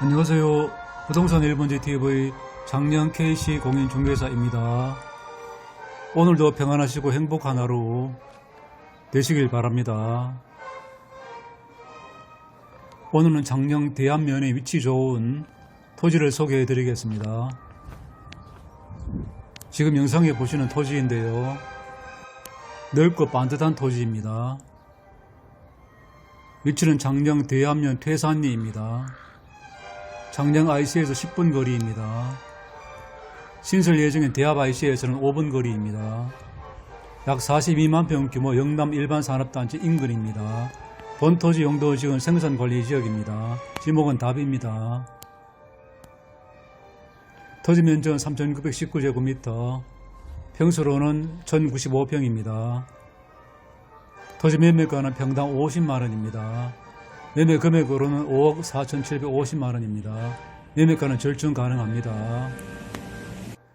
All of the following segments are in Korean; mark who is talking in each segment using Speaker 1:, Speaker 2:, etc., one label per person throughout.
Speaker 1: 안녕하세요. 부동산 1번지 TV 장량 KC 공인 중개사입니다. 오늘도 평안하시고 행복한 하루 되시길 바랍니다. 오늘은 장량 대안면에 위치 좋은 토지를 소개해 드리겠습니다. 지금 영상에 보시는 토지인데요. 넓고 반듯한 토지입니다. 위치는 장량 대안면 퇴산리입니다. 장량 IC에서 10분 거리입니다. 신설 예정인 대합 IC에서는 5분 거리입니다. 약 42만 평 규모 영남 일반 산업단지 인근입니다. 본토지 용도 지역은 생산관리 지역입니다. 지목은 답입니다. 토지 면적은 3,919제곱미터, 평수로는 1,095평입니다. 토지 매매가는 평당 50만원입니다. 매매 금액으로는 5억 4,750만 원입니다. 매매가는 절충 가능합니다.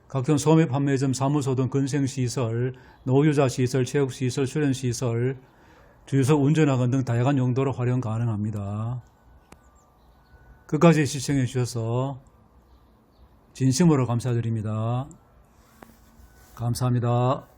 Speaker 1: 각종 소매 판매점, 사무소 등 근생시설, 노유자 시설, 체육시설, 수련시설, 주유소 운전학원 등 다양한 용도로 활용 가능합니다. 끝까지 시청해 주셔서 진심으로 감사드립니다. 감사합니다.